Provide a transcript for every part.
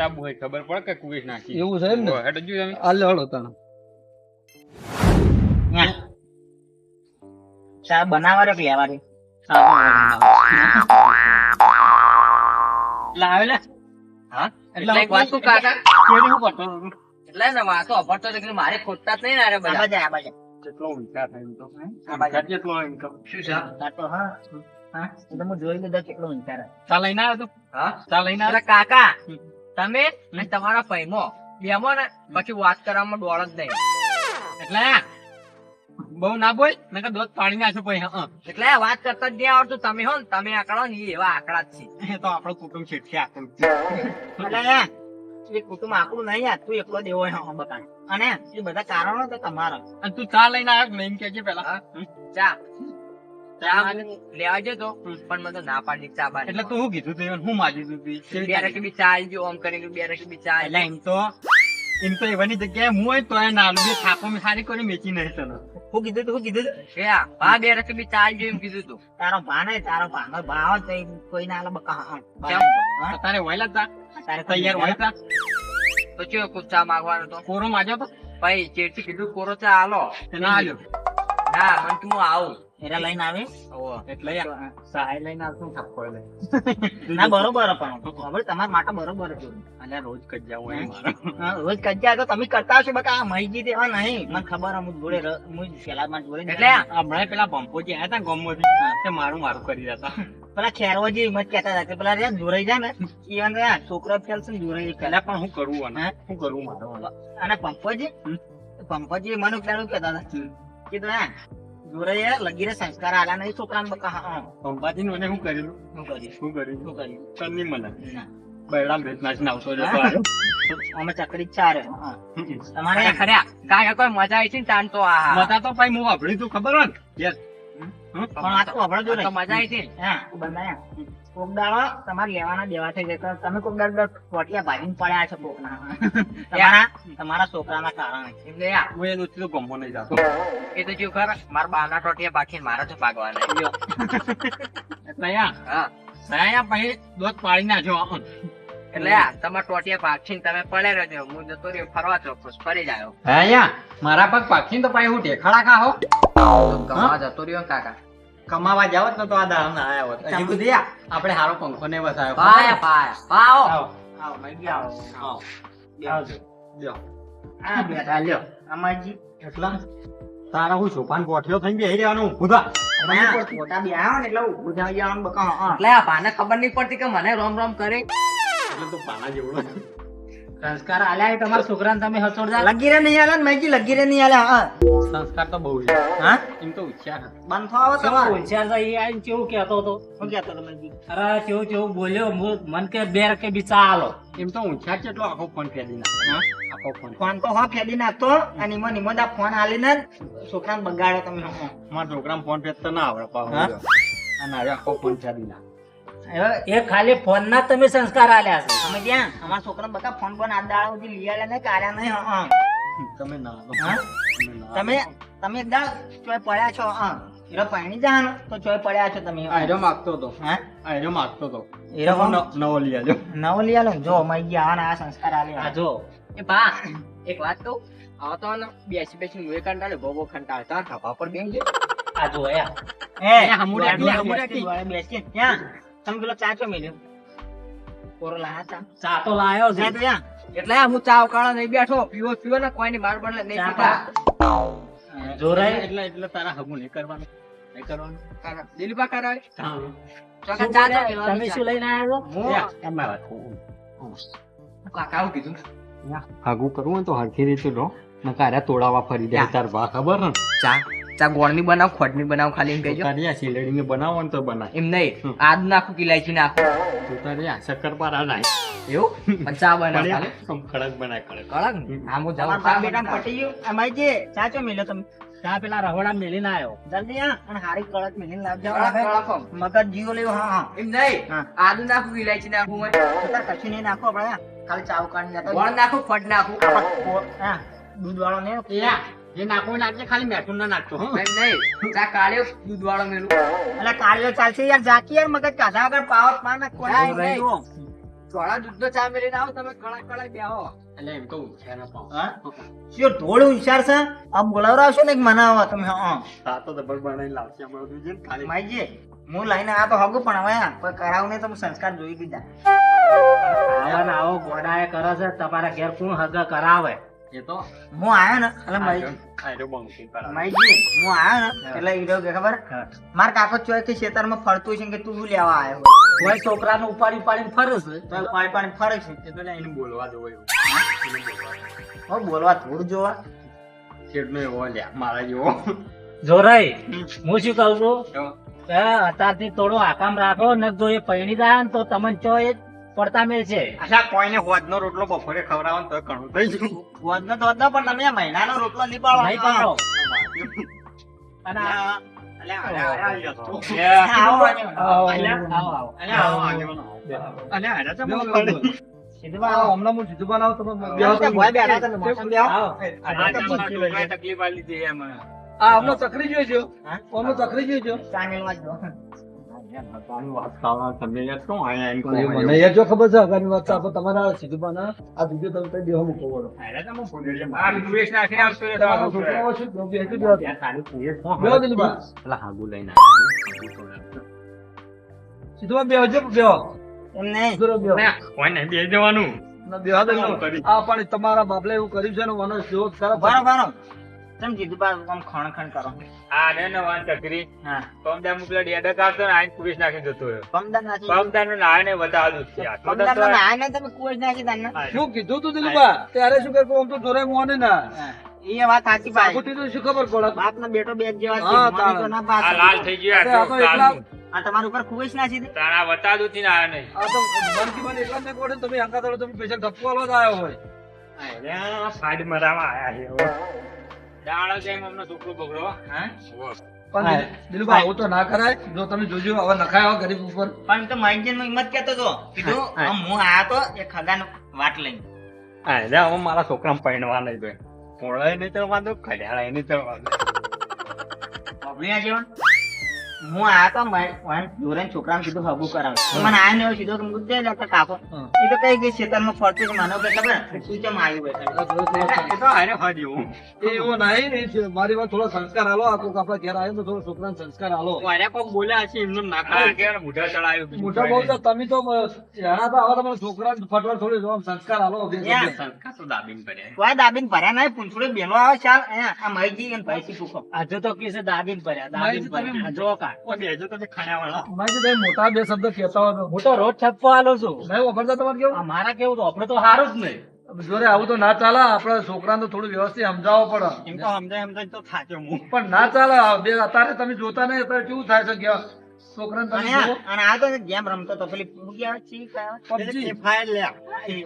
બતાવવું હોય ખબર પડે કે કુવેશ નાખી. એવું છે ને? હેડો જો તમે હાલ હળો તાણ. ચા બનાવવા કે લેવા દે લાવે લે હા. એટલે એક વાત કાકા કેડી હું કરતો એટલે ને વાતો અભરતો કે મારે ખોટતા જ નહીં ને અરે બધા. આ બાજુ કેટલો વિચાર થાય તો આ બાજુ. કેટલો ઇન્કમ શું છે? આ તો હા. હા એ હું જોઈ લીધો કેટલો વિચાર. ચા લઈને આવ્યો તું? હા. ચા લઈને આવ્યો? કાકા તમે અને તમારા પૈમો બેમો ને પછી વાત કરવામાં ડોળ જ નહીં. એટલે બહુ ના બોલ નકર દૂધ પાણી નાખ્યું પછી હા એટલે વાત કરતા જ નહીં આવડતું. તમે હો ને તમે આંકડો ને એવા આંકડા જ છે એ તો આપણો કુટુંબ છેઠી આકરું એટલે એ કુટુંબ આપણું નહીં યાર તું એકલો દેવો હા બકા. અને એ બધા કારણો તો તમારા. અને તું ચા લઈને આવ્યો કે નહીં કહેજે પેલા? ચા. લેવા જતો પણ મને ના પાડી ચા બાની એટલે તું શું કીધું તું? હું માજી તું તું? બે રકી બી ચા આલજો ઓમ કરીને બે રકી બી ચા એટલે એમ તો એમ તો એવાની જગ્યાએ હું હોય તો એ નાલું જે થાપો મેં સારી કરી મેચી નહીં તને શું કીધું તું? કીધું એ હા હા બે રકી બી ચા આલજો એમ કીધું તું. તારો ભા તારો ભા ભાવ તો કોઈ ના આલે બકા હા કેમ? હા? તારે વહેલા તા તારે તૈયાર હોય તા તો ચો કુછ ચા માંગવાનો તો? કોરો માજો તો? ભાઈ ચેડથી કીધું કોરો ચા આલો. ના આલ્યો. ના મને તું આવું. એરા લઈને આવે? એટલે સહાય લઈને આવશું થપ્પો લે ના બરોબર પણ હવે તમારા માટે બરોબર છે. અને રોજ કજ્જા હોય રોજ કજ્જા તો તમે કરતા હશો બકા આ મહીજી દેવા નહીં. મને ખબર હે, જોડે હું પેલા માં જોડે એટલે હમણાં પેલા ભંપોજી આવ્યા હતા ગામમાંથી તે મારું મારું કરી રહ્યા પેલા ખેરવાજી મત કહેતા હતા પેલા રે જોરાઈ જાય ને. ઈવન છોકરો ફેલશે જોરાઈ પેલા પણ હું કરવું અને હું? કરવું મારો અને પંપોજી? પંપોજી મને પેલું કહેતા હતા. કીધું હા જોરાઈ લગીરે સંસ્કાર આલા નહીં છોકરાને બકા હા હા. ભંપાજી નું હું કરેલું શું કર્યું? શું કર્યું? શું કર્યું? તને મને. બૈડા ભેટ નાચીને આવતો જતો અમે ચકડી ચાર હા. તમારે ખર્યા કાકા કોઈ મજા આવી છે ને તાન તો આ મજા તો ભાઈ હું વાપરી તું ખબર હોય ને? યસ. ને તમારે લેવાના દેવા થઈ જતા તમે કોક દાડો ટોટિયા ભાગીને પડ્યા છો તમારા તમારા છોકરાના કારણે. એમને હું એ દોસ્તી ગમો નહીં જાતો. એ તો જેવું ખરા મારા બાના ટોટિયા બાકી મારા તો ભાગવાના. એટલે પછી દૂધ પાડી નાખ્યો. એટલે આ તમારા ટોટિયા ભાગીને તમે પડે રહેજો. હું જતો રહ્યો ફરવા ચોક્કસ. ફરી જાયો અહીંયા? મારા પગ પાકીને તો પછી હું ઢેખાડા ખાહો ગમવા જતો રહ્યો કાકા. કમાવા જાવ ને તો આ દાળ ના આવ્યો હજી સુધી આપણે હારો પંખો ને વસાયો પાયા પાયા. પાઓ આવો. આવો ગયા આવો. આવો. આવજો લ્યો આ બેટા લ્યો. અમાજી એટલા? તારા હું સોપાન ગોઠ્યો થઈ બેહી રહેવાનું ઊભા. ફોટા બી આવ્યા ને એટલે ઊભું થઈ જવાનું બકા એટલે આ બાને ખબર નહીં પડતી કે મને રોમ રોમ કરે. એટલે તો પાના જેવડો સંસ્કાર આલ્યા તમારા છોકરાને તમે હસોડતા? લગીરે નહીં આલ્યા ને મેજી લગીરે નહીં આલ્યા હા. સંસ્કાર તો બહુ છે. હા? એમ તો હોશિયાર હતા. બંધ થાવ તમારે. હોશિયાર તો એ આઈને કેવું કહેતો હતો? શું કહેતો તમે જી અરે કેવું કેવું બોલ્યો? મન કે બે કે બિચા આલો. એમ તો હોશિયાર કેટલો આખો ફોન ફેરી ના આખો ફોન. ફોન તો હા ફેદી નાખતો અને ઈમો નિમો દા ફોન આલીને છોકરાને બગાડ્યો તમે. મારા છોકરાને ફોન ફેરતો ના આવડે પાછો. હા? અને આખો ફોન ફેરી હવે એ ખાલી ફોન ના તમે સંસ્કાર આલ્યા છે. અમે ત્યાં અમારા છોકરા બધા ફોન પર આ દાડા સુધી લઈ આલ્યા નહીં હા હા. તમે ના તમે તમે એકદમ ચોય પડ્યા છો હા. હીરો પાણી જવાનું તો ચોય પડ્યા છો તમે આયરો માગતો હતો. હા? આયરો માગતો હતો. હીરો નવો- લઈ આલ્યો. નવો લઈ આલ્યો જો અમારી ગયા આ સંસ્કાર આ આલ્યા જો. એ બા એક વાત કહું? આવો તો ને બેસી બેસી હું કંટાળે ભોગો કંટાળે. તાર ખભા પર બેસી આ જો એ અહીંયા હમું રાખી, બેસી, હમું બેસી, રાખી. વાળે બેસી. ત્યાં તમે પેલો ચાચો મેલ્યો? કોરો લાયા ચા? ચા તો લાયો છે ત્યાં એટલે હું ચા ઉકાળા નહીં બેઠો પીવો પીવો ને કોઈ ની બાર બને નહીં પીતા. જોરાય. એટલે એટલે તારા હગું નહીં કરવાનું. નહીં કરવાનું. કાકા, દિલીપા કરાવે? હા. ચોકા ચા તો પીવાની તમે શું લઈને આવ્યા હું? એમાં વાત કાકા આવું કીધું હગું કરવું તો હરખી રીતે લો. નકાર્યા તોડાવા ફરી જાય તાર ભા ખબર ને? ચા? ચા ગોળની બનાવ ખોટની બનાવ ખાલી એમ કહેજો. તારી આ શીલડીને બનાવો ને તો બનાય એમ નહીં આદ નાખું કે ઇલાયચી નાખું. તો તારી આ શક્કરપારા નાય. એવું? પણ ચા બનાવ ખાલી. કડક બનાય કડક. કળક આમ હા હું બાપ બેટાને પટી ગયું. અમારી જે ચાચો મેલ્યો તમે ચા પેલા રહોડા મેલીને આવ્યો જલ્દી આ અને હારી કળક મેલીને લાવજો. મગજ જીવો લેવો હા હા. એમ નહીં? હા. આદુ નાખું કે ઇલાયચી નાખું કશું નહીં નાખો આપણે ખાલી ચાવ કાઢી નાખો ગોળ નાખું ફટ નાખું. હા. દૂધ વાળો ને જે નાખવું નાખજે ખાલી મેઠું ના નાખતો હો. નહીં જા કાઢ્યો દૂધ વાળો મેલું. એટલે કાળિયો ચાલશે યાર જાકી યાર મગજ કાઢા આગળ પાવર પાર ના કોઈ નહીં, નહીં. નહીં. થોડા ચા મેળવીને આવો તમે કળા કળા બેહો. એટલે એમ તો ઊંચા ના પાઉં. શું ઢોળ હોશિયાર છે? આમ બોલાવરાવશો ને મને આવો તમે હા તો બળ બનાવીને લાવશે છે ને ખાલી. માઈજી હું લઈને આ તો હગું પણ હવે કોઈ કરાવું નહીં તો સંસ્કાર જોઈ દીધા આવો ને આવો ગોડાએ કરે છે તમારા ઘેર કોણ હગા કરાવે? એ તો હું આવ્યો ને એટલે માઈ આયરો બંકી કરાવે. માઈજી હું આવ્યો ને એટલે ઈ કે ખબર. માર કાકો ચોય કે ખેતરમાં ફરતું છે કે તું શું લેવા આયો કોઈ છોકરાને ઉપાડી ઉપાડીને ફરે છે. તો પાણી પાણી ફરે છે. તો લે એને બોલવા દો બોલવા હો બોલવા થોડું જોવા. શેઠનો એવો લ્યા, મારા જેવો. જોરાઈ હું શું કહું છું? અત્યારથી થોડો આકામ રાખો ને જો એ પૈણી જાય ને તો તમને ચો એ પડતા મેલ છે. અચ્છા કોઈને હોદનો રોટલો બપોરે ખવડાવવાનો તો ઘણું થઈ ગયું. વધનો તો વધનો પણ તમે મહિનાનો રોટલો નહીં પાડો નહીં પાડો. અને તકલીફ. આવો, હતા મને છોકરાએ તકલીફ આલી મને એ જો ખબર છે આગળની વાત આપણે તમારા સીધુબાના આ વીડિયો તમે દેવા મૂકો બોલો અલ્યા, તો હું ફોડ્યો છે. આ સુરેશ નાખીને આવતો રહ્યો તો આ તમારા છોકરો. છોકરાઓ શું બેહી બેહી બેહી ત્યાં ખાલી સુરેશ કોણ બેહો દિલીપા. પેલા હાગુ લઈને આવ્યો. સીધુબા બેહો જો બેહો એમ નહીં. જવાનું તમારા બાપલે એવું કર્યું છે ને મને જો ખરાબ બરો, બરો. તમે કીધું બા, આમ ખણ ખણ કરો. આ રે ને વાન ચકરી હા. પમદાર મુકલા ડેડા કાઢતો ને આઈને પુલીસ નાખી જતો રહ્યો. પમદા નાખી પમદા નો નાય ને બતાવ્યું છે પમદા તો નાય ને તમે કુંવર નાખી દાન શું કીધું તું દિલીપા? ત્યારે શું કહ્યું આમ તો જોરે મોને ના? એ વાત સાચી ભાઈ. સાબુતી તો શું ખબર પડે? બાપ ના બેટો બેગ જેવા છે. હા, તો ના બાપ. આ લાલ થઈ ગયો આ તો આ તમારા ઉપર જ નાખી દે. તારા બતાવ્યું થી ના આયા નહીં. આ તો મનથી મને એટલા ને કોડે તમે હંગા દડો તમે પૈસા ધપકો આલવા જ આવ્યો હોય. અરે સાઈડ મરાવા આયા છે દાડા જેમ અમને છોકરો બગડો હા? પણ દિલીપા આવું તો ના કરાય. જો તમે જોજો હવે નખાય ગરીબ ઉપર. પણ તો માઇન્ડમાં હિંમત કેતો તો. કીધું હું તો એ ખગાનો વાટ લઈને. અરે હવે મારા છોકરા પૈણવા નહીં તો પોળાય નહીં ચડવા ખડ્યાળાય નહીં આ જેવા હું આયા તો જોરે છોકરાને કીધું હબુ કરાવ. મને આયા ને કીધું કે હું તે કાકો? એ તો કઈ ગઈ ખેતરમાં ફરતું છે મને કે ખબર? કે તું ચમ આવ્યું બેઠા એ તો હારે ફાડી હું એ એવો નહીં ને મારી વાત થોડો સંસ્કાર આલો આ કોક આપણા ઘેર આવ્યો તો થોડો છોકરાને સંસ્કાર આલો. મારે કોક બોલ્યા છે એમને નાખા કે મોઢા ચડાયું કોઈ બહુ તો તમે તો જણા તો આવા તમારા છોકરાને ફટવા થોડી જો સંસ્કાર આલો. સંસ્કાર તો દાબીન પડે કોઈ દાબીન ભર્યા નહીં પૂંછડું બેનો આવે ચાલ આ મહીજી અને ભાઈથી પૂછો. આજે તો કિસે દાબીન ભર્યા દાબીન ભર્યા. જો કા. ઓ બેજો તમે ખાણાવાળા. મારી જોડે મોટા બે શબ્દ કહેતા હોય હું તો રોજ ઠપકો આલો છું નહીં વાપરતા તમારે કેવું અમારા કેવું તો આપણે તો સારું જ નહીં જોરે આવું તો ના ચાલે આપણા છોકરાને થોડું વ્યવસ્થિત સમજાવવો પડે એમ તો સમજાય સમજાય તો થાક્યો હું પણ ના ચાલે બે અત્યારે તમે જોતા નહીં અત્યારે કેવું થાય છે કે છોકરાને અને તમે આ- જુઓ. અને આ તો ગેમ રમતો તો પેલી શું ચી કહેવાય? ફાયર લે.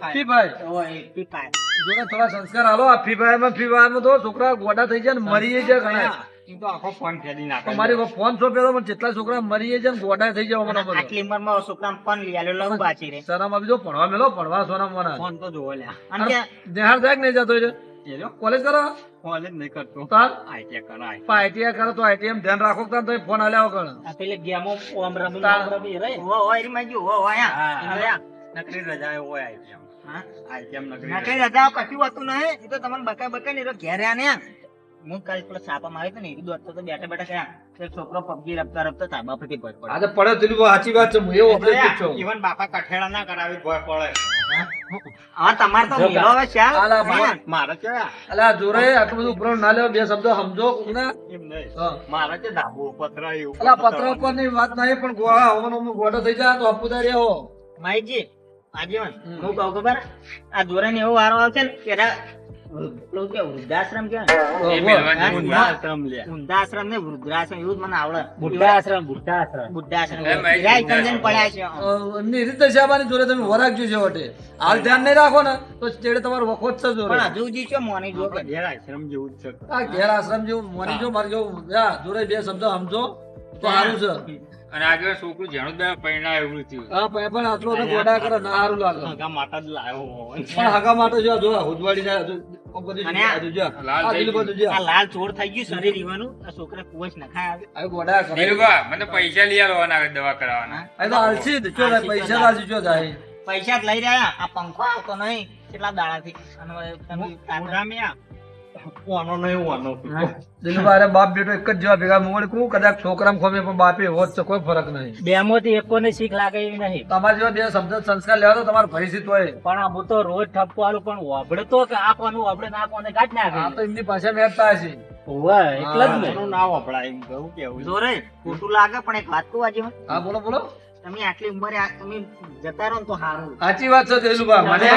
ફ્રી ફાયર ઓ, ફ્રી ફાયર. જોને થોડા સંસ્કાર આલો આ ફ્રી ફાયરમાં ફ્રી ફાયરમાં તો છોકરા ગોડા થઈ જાય ને મરી જાય ઘણા એમ તો આખો ફોન ફેરી નાખે તમારી ફોન સોંપ્યો તો પણ જેટલા છોકરા મરી જાય ગોડા થઈ જાય મને બધો. આટલી ઉંમરમાં છોકરાને પણ લઈ આલ્યો, લવ બાચી રે. સરામ આવી જો ભણવા મેલો ભણવા સોના મના ફોન તો જોવો લ્યા. અને કે નિહાળ નહીં જતો રે કોલેજ કરો? કોલેજ નહીં કરતો. તાર આઈટીઆઈ કરાય આઈટીઆઈ કરો તો આઈટીએમ ધ્યાન રાખો કે તમે ફોન આલ્યા વગર. આ પેલી ગેમો ઓમ રમી રમી રે. ઓ, ઓ, માં ગયું, ઓ, ઓ, હા. એમાં નકરી રજા હોય આઈટીએમ હા? આઈટીએમ નકરી રજા. કશું હોતું નહીં. એ તો તમને બકાય બકા ને એ તો ઘેરે આને. આમ. હું કાલ પેલો છાપામાં આવ્યો ને, એ દોડતો તો બેઠા બેઠા ક્યાં? છોકરો પબજી રમતા રમતા ધાબા પરથી પડે. આ તો પડે દિલીપ સાચી વાત છે હું એવો ઓપરેટ પૂછો ઈવન બાપા કઠેડા ના કરાવી ભોય પડે. હવે તમારે તો મેળો હવે શ્યા આલા મારે કેવા અલા જોરે આટલું બધું ઉપરો ના લેવા બે શબ્દો સમજો ને એમ નહીં. મારે કે ધાબુ પતરાયું અલા પત્ર ઉપરની વાત નહીં પણ ગોળા હોવાનો ગોડો થઈ જાય તો હપુદારી હો માઈજી આજીવન. હું કહું ખબર? આ ધોરણ એવો વારો આવશે ને કે વૃદ્ધાશ્રમ. વૃદ્ધાશ્રમ ને એવું મને આવડે. પડ્યા છે. જોડે તમે વટે. હાલ ધ્યાન નહીં રાખો ને તો ચેડે તમારો વખો જ છે જોડે. પણ હજુ જી છે મોની જો ઘેર આશ્રમ જેવું જ છે. આ ઘેર આશ્રમ જેવું મોની જો મારે જેવું જોડે બે શબ્દ સમજો તો સારું છે. અને આગળ છોકરું બે પૈણા એવું થયું. હા પણ પણ આટલો તો ગોડા કરે ના સારું લાગે. હગા માટા જ લાવ્યો પણ હગા માટો જો જો હુજવાડી જાય હજુ આમ બધી અને આ- હજુ જો લાલ આ થઈ બધું જો આ લાલ ચોર થઈ ગયું શરીર ઈવાનું. આ છોકરા કુવચ નખાય આવે. આ ગોડા કરે. નીલુબા, મને પૈસા લઈ આલવાના દવા કરાવવાના. આ તો આલસી જ. પૈસા તો આલસી જાય પૈસા જ લઈ રહ્યા. આ પંખો આવતો નહીં. કેટલા દાડાથી. અને મોઢામાં નહીં હોવાનો દિલુભા બાપ બેટો એક જ જેવા ભેગા મોડ કું કદાચ છોકરામ ખોમે પણ બાપે હોત તો કોઈ ફરક નહીં. બે માંથી એકોને શીખ લાગે એવી નહીં. તમારા જેવા બે શબ્દ સંસ્કાર લેવા તો તમારે પરિસ્થિતિ હોય. પણ આ હું તો રોજ ઠપકો આલું પણ વાપડે તો કે આ કોનું વાબડે ના કોને કાઢ આ તો એમની પાસે મેળતા હશે. હોવે, એટલે જ ને. ના વપરાય એમ કહું કેવું જોરે ખોટું લાગે પણ એક વાત કહું આજે હા બોલો બોલો. તમે આટલી ઉંમરે તમે જતા રહો તો સારું સાચી વાત છે દેશુભા મને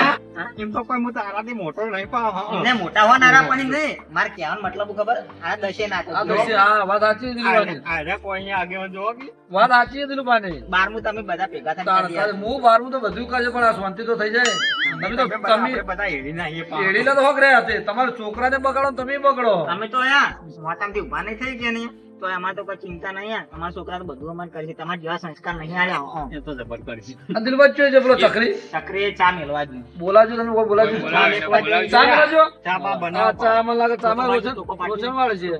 એમ તો કોઈ હું તારાથી મોટો નહીં પણ ને મોટા હોનારા પણ નહીં. મારે કહેવાનો મતલબ ખબર? આ દશે આ નાખો હા વાત સાચી છે દિલુભાની આ- કોઈ અહીંયા આગેવાન જોવો કે? વાત સાચી છે દિલુભાની બારમું તમે બધા ભેગા થાય. હું બારમું તો બધું કરજો પણ આ શાંતિ તો થઈ જાય. તમે તો તમે બધા હેડી નાહીએ પાછા. તો હોક રહ્યા તમારા છોકરાને બગાડો તમે બગડો. તમે તો યા મોટામાંથી ઊભા નહીં થઈ ગયા નહીં તો એમાં તો કોઈ ચિંતા નહીં યાર. તમારા છોકરા તો બધું અમારે કરે છે. તમારા જેવા સંસ્કાર નહીં આવ્યા એ તો જબર કરશે. દિલબાજ જોઈ છે પેલો ચકરી? ચક્રીએ ચા મેલવા જ બોલાજો તમે કોઈ બોલાજો. ચા મેલવાજો ચા બા બનાવો. ચા મને લાગે ચા માં રોશન રોશન વાળ છે.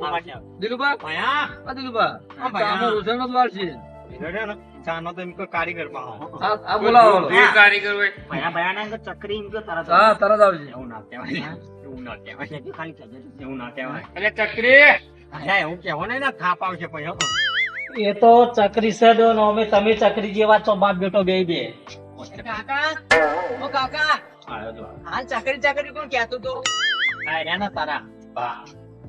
દિલુબા? ભયા, આ દિલુભા હા, ભાઈ, ચામાં રોશન જ વાળ છે એ રહ્યો તો એમ કારીગર પાહો. આ બોલાવો. કારીગર હોય. ભયા ભયાના અંદર ચક્રી એમ તરત હા તરત આવજે. એવું ના કહેવાય. એવું ના કહેવાય. ખાલી એવું ના કહેવાય. એટલે ચક્રી! અલ્યા, એવું કહેવો નહીં ને, થાપ આવશે પછી, એ તો ચકરી અમે તમે ચકરી જેવા છો બાપ બેટો બે. બે કાકા. ઓ કાકા. હાલ ચાકરી ચાકરી કોણ કહેતું તો આ રહ્યા તારા બા.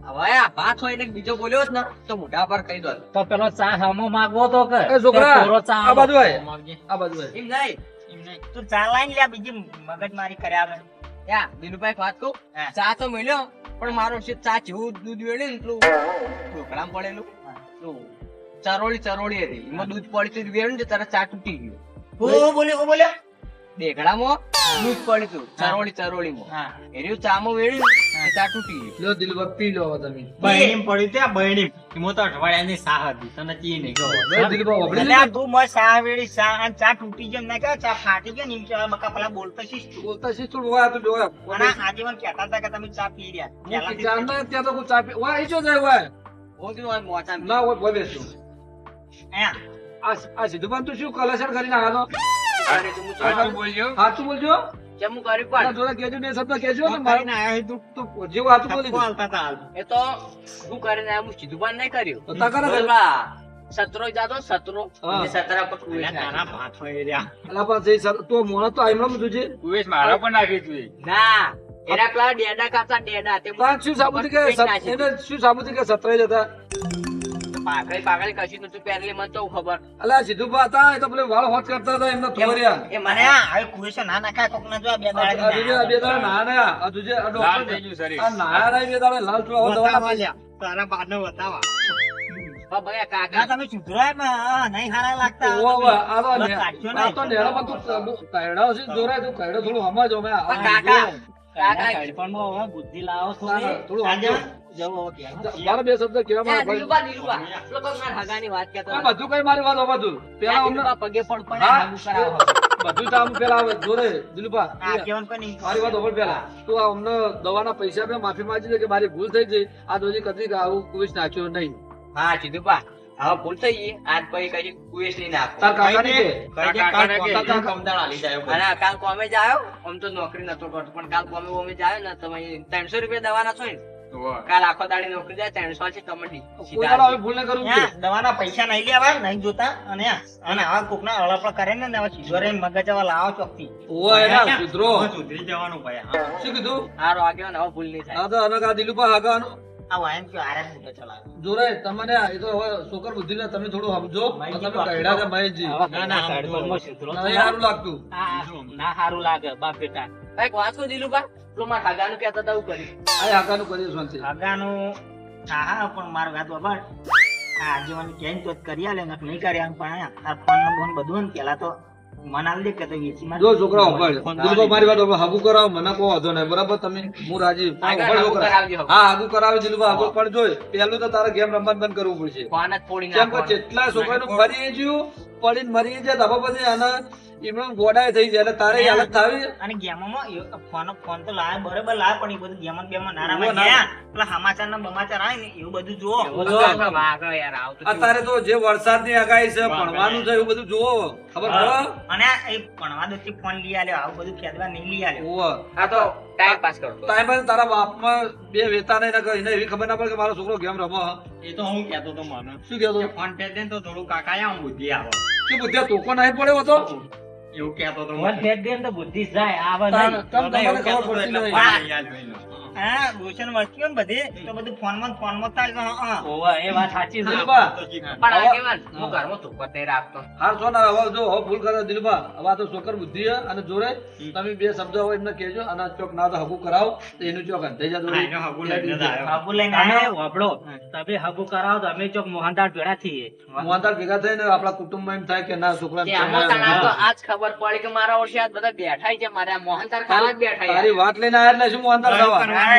હવે આ ભાત હોય ને બીજો બોલ્યો જ ને તો મોઢા પર કહી દો તો પેલો ચા હમો માગવો તો કે? છોકરા ચા આ બાજુ આય. માગજે. આ બાજુ આય. એમ નહીં. એમ નહીં. તું ચા લાઈને લે બીજી મગજમારી કર્યા. યા દિનુભાઈ વાત કહું? ચા તો મળ્યો. પણ મારો છે ચા જેવું દૂધ વેળ્યું ને એટલું. ઢોકળામાં પડેલું. ચરોળી ચરોળી હતી. એમાં દૂધ પડતું વેળ્યું ને તારા ચા તૂટી ગયું. બોલ્યો દેઘડામાં દૂધ પડ્યું હતું ચરોળી ચરોળીમાં. એર્યું ચામાં વેળ્યું. એ ચા તૂટી ગયું. લ્યો પી લો તમે. બહેણીમ પડ્યું ત્યાં બહેણીમ. એમાં. તો અઠવાડિયાની સાહ હતી. તને ચી નહીં ખબર. લ્યો દિલભા વગડી તું મસ્ત ચા વેડી ચા અને ચા તૂટી ગઈ ના કહે ચા ફાટી ગઈ ને એમ બકા પેલા બોલતો શીશ બોલતા શી થોડું વાય તો જોયા અને આજીવન કહેતા હતા કે તમે ચા પી રહ્યા. ત્યાં તો કોઈ ચા પી વાય ઈજો જાય વાય હું કીધું મોચા ના હોય બોલે શું. આ આ પણ તું શું કલેક્શન કરીને સાચું બોલજો બોલજો જમું કર્યું આ પણ જોડે કેજો બે શબ્દ કેજો ને મારે આયો છે તું. તું જેવું હાથું બોલી હાલતા હાલ. એ તો હું કરીને આયા, હું સીધું પણ નહીં કર્યું તો તા કરે સતરો જાતો સતરો. એ સતરા પર તારા નાખ્યો. ભાત હોય રહ્યા. અલા પણ જે તો મોણસ તો આઈમણો બધું છે કુવેશ મારા પણ નાખી તું. ના એના પેલા ડેડા કાપતા ડેડા તે શું સાબુતી કે એને શું સાબુતી કે સતરાઈ જતા પાકડી પાકડી કશી નતું પહેરેલી મને તો ખબર. અલા સીધું બા એ તો પેલે વાળ હોત કરતા હતા એમના થોરિયા. એ મને આ હવે ના નાખાય કોક ના જો બે આ આ બે દાડા નાયા નાયા. આ દુજે આ લાલ ડોક્ટર થઈ ગયું શરીર. આ નાયા નાયા બે દાડા લાલ થોડા દવા લ્યા. તારા બાને બતાવા. પણ ભૈયા ના કાકા. તમે સુધરાય નહીં હારા લાગતા આ તો તો છે જોરાય તું થોડું સમજો કાકા કાકા. બુદ્ધિ લાવો થોડું. મારા બે શબ્દ કેવા મારા વાત કહેતો આ બધું કઈ મારી વાત બધું પેલા અમને પગે પણ પણ. બધું કામ પેલા આવે જોરે દિલુભા આ કેવન કોઈ નહીં. મારી વાત હોભળ પેલા. તું આ અમને દવાના પૈસા બે માફી માંગી દે કે મારી ભૂલ થઈ ગઈ. આ દોજી કદી આવું કુવીસ નાખ્યો નહીં. હા ચિદુપા હવે ભૂલ થઈ ગઈ. આજ પછી કઈ કુવેશ નહીં નાખો. તાર કાકાને કે? પોતાના કમદાળ હાલી જાય. અને કાલ કોમે જ આવ્યો? આમ તો નોકરી નતો કરતો પણ કાલ કોમે કોમે જ આવ્યો ને તમે ત્રણસો રૂપિયા દવાના છો ને. કાલ આખો દાડી નોકરી જાય ત્રણસો છે કમંડી કોઈ દાડો આવી. ભૂલ ન કરું દવાના પૈસા નહીં લેવા નહીં જોતા અને આ- અને આવા કોકના અળપળ કરે ને આવા સીધો મગજ આવા લાવો ચોકથી. ઓવા એના સુધરો. સુધરી જવાનું ભાઈ શું કીધું? સારો આગળ હવે ભૂલ નહીં થાય. આ તો અનક આ વાયન કે આરે મોટો ચલાવે. જોરે તમને એ તો હવે છોકર બુદ્ધિ ને તમે થોડું સમજો. તમે કહેડા છે મહેશજી ના ના સાઈડમાં સુધરો નહીં સારું લાગતું. ના સારું લાગે બાપ બેટા. કંઈક વાત કહું દિલુભા પેલો મારા હગાનું કહેતા હતા એવું કર્યું. આ હાગાનું કરીએ શાંતિ. આગાનું હા હા પણ મારો આ આજીવન કેમ તો કરી આલે નક નહીં કર્યા પણ આ ફોન નંબર બધું ને પેલા તો મને કે તો જો છોકરા મારી વાત હાગુ કરાવો મને કોઈ વાંધો નહીં. બરાબર તમે? હું રાજી. છોકરા. હા હાગુ કરાવે દિલુભા હાગુ પણ જોઈ પેલું તો તારે ગેમ રમવાનું બંધ કરવું પડશે. ફોન જ ફોડી કેમ જેટલા છોકરાનું મરી ગયું પડીને મરી જાય ધાબા પછી આના એમનો ગોડાય થઈ જાય તારે હાલત થાવી અને ગેમોમાં ફોન ફોન તો લાય બરાબર લાય પણ એ બધું ગેમો બેમો ના રમાય. ઉવ્વ ગયા. પેલા સમાચાર ના બમાચાર આવે ને એવું બધું જુઓ. વાગો યાર આવતું અત્યારે તો. જે વરસાદની આગાહી છે ભણવાનું છે એવું બધું જુઓ. ખબર પડો? અને એ ભણવા દોસ્તી ફોન લઈ આલ્યો આવું બધું ખેદવા નહીં લઈ આલ્યો. આ તો ટાઈમ પાસ કરતો ટાઈમ પાસ તારા બાપમાં બે વેતા નહીં નકર એને એવી ખબર ના પડે કે મારો છોકરો ગેમ રમો. એ તો હું કહેતો તો મને. શું કહેતો? ફોન પે દે તો થોડું કાકા આમ બુદ્ધિ આવે શું બુદ્ધિયા તોકો નહીં પડ્યો હતો? એવું કહેતો તો મત ફેંક દે તો બુદ્ધિ જાય આવે નહીં. તમ મને તમારે ખબર પડતી નહીં. હા રોશન વસ્તી હોય બધી તો બધું ફોનમાં ફોનમાં થાય હા. ઓવે, એ વાત સાચી છે. પણ આગેવાન હું ઘરમાં ધોકો જ નહીં રાખતો. હાર છો ને હવે જો ભૂલ કરે દિલબા. હવે તો છોકર બુદ્ધિ હે અને જોડે તમે બે શબ્દ હોય એમને કહેજો અને ચોક ના તો હગું કરાવો તો એનું ચોક અંધાઈ જા હા, દોડી. એનો હગું લઈને જ લઈને આવ્યો વાપરો. તમે હગું કરાવો તો અમે ચોક મોહનદાર થઈએ. ભેગા થઈને આપણા કુટુંબમાં એમ થાય કે ના છોકરા આજ ખબર પડી કે મારા વર્ષે બધા બેઠા છે મારે મોહનદાર ખાવા બેઠા તારી વાત લઈને આયા એટલે શું મોહનદાર ખાવા? હા,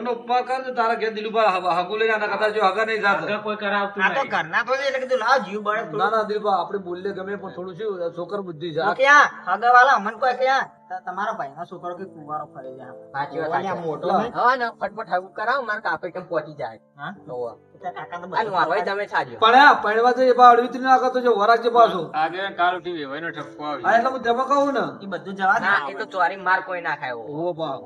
નો ઉપકાર કર તારા ઘેર દિલુભા હગું લઈને આના કદાચ જો હગા નહીં હગા જાત કોઈ કરાવતું આ તો ઘરના તો એટલે કીધું લાવ જીવ બળે. ના ના દિલુભા આપણે બોલીએ ગમે પણ થોડું શું છોકર બુદ્ધિ છે. ક્યાં? હગાવાલા અમન કોઈ ક્યાં? તમારા ભાઈનો છોકરો કે કુવારો ફરે છે સાચી વાત, મોટો હા ને ફટફટ હગું કરાવ માર કાપે કેમ પહોંચી જાય. હા? કાકા તો આ બધું તમે છાડ્યો પણ હા તો એ બા અડવીતરી ના કરતો જો વરાગ છે પાછું. આજે કાલ ઉઠી વેવાઈનો ઠપકો આવ્યો. હા એટલે હું તેમાં ને? એ બધું જવા દે. એ તો ચોરી માર કોઈ ના ખાય ઓ બા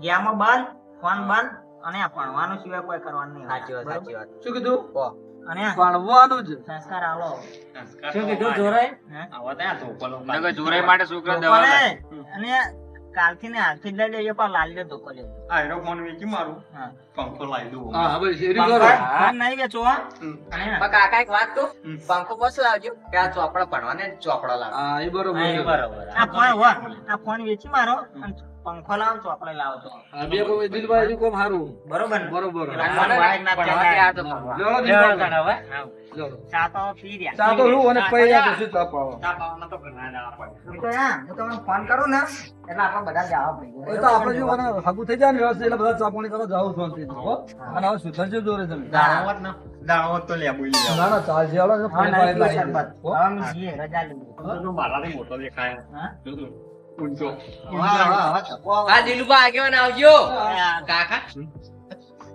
ગેમો બંધ ફોન બંધ અને ભણવાનું સિવાય કોઈ કરવાનું નહીં સાચી વાત સાચી વાત. શું કીધું. અને આ જ. સંસ્કાર આલો શું કીધું? જોરાય? હે? ત્યાં ધોકો લઉં. નકર માટે છોકરા દવા ધોકો લાય. નહીં. અને કાલથી ને હાલથી જ લઈ લઈએ પણ લાલી ધોકો લેવો આ ફોન વેચી મારું. પંખો લાવી દઉં હા હવે શેરી કરો. ફોન નહીં વેચવો હો. પણ કાકા એક વાત કહું? પંખો બસ લાવજો. કે આ ચોપડા ભણવાને ચોપડા હા એ બરોબર આ ફોન હો, આ ફોન વેચી મારો અને પંખો લાવો લાવો બે દિલભાઈ કોમ હારું. બરોબર બરોબર. રહ્યા. અને. તો ઘણા પડે. તો હું તમને ફોન કરું ને એટલે આપણે બધા જવા પડી. તો આપણે જો મને હગું થઈ જાય ને વ્યવસ્થિત એટલે બધા ચા પાણી કરવા જાવ હો? અને હવે સુધરજો જોડે તમે. ના. તો ના ના લાવી રજા. મારાથી મોટો દેખાય હા? ઊંચો. હા, હા, હા, ચકો. આ દિલુભા આગેવાન આવજો કાકા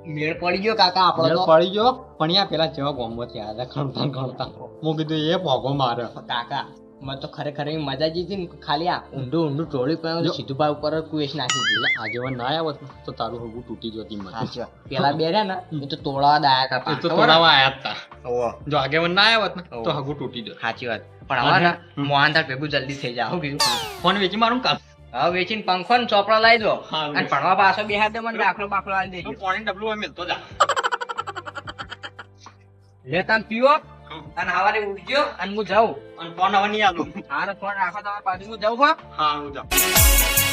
મેળ પડી ગયો કાકા આપણો તો પડી ગયો પણ પેલા જેવા ગોમો થયા હતા ખણતા ખણતા હું કીધું એ ભોગો મારે કાકા મને તો ખરેખર એવી મજા જીતી ને ખાલી આ ઊંડું ઊંડું ટોળી પર સીધું ભાઈ ઉપર જ નાખી દીધું આગેવાન ના આવ્યો તો તારું હગું તૂટી જતી મને પેલા બે રહ્યા ને એ તો તોડાવા દાયા? તોડાવા આયા જ જો આગેવાન ના આવ્યો હોત ને તો હગું તૂટી જત સાચી વાત પણ હવે મોહનદાર ભેગું જલ્દી થઈ જાવ કીધું ફોન વેચી મારું કામ? હા વેચીને પંખો ને ચોપડા લાવી દો. અને ભણવા પાછો બેહાડ દે મને દાખલો બાખલો આવી દેજો. પોણી ડબલું હોય મિલતો જા. લે તમે પીવો. અને હવારે ઉઠજો અને હું જાઉં. અને ફોન હવે નહીં આલું. હા ફોન રાખો તમારા પાસે હું જાઉં હા હું જાઉં.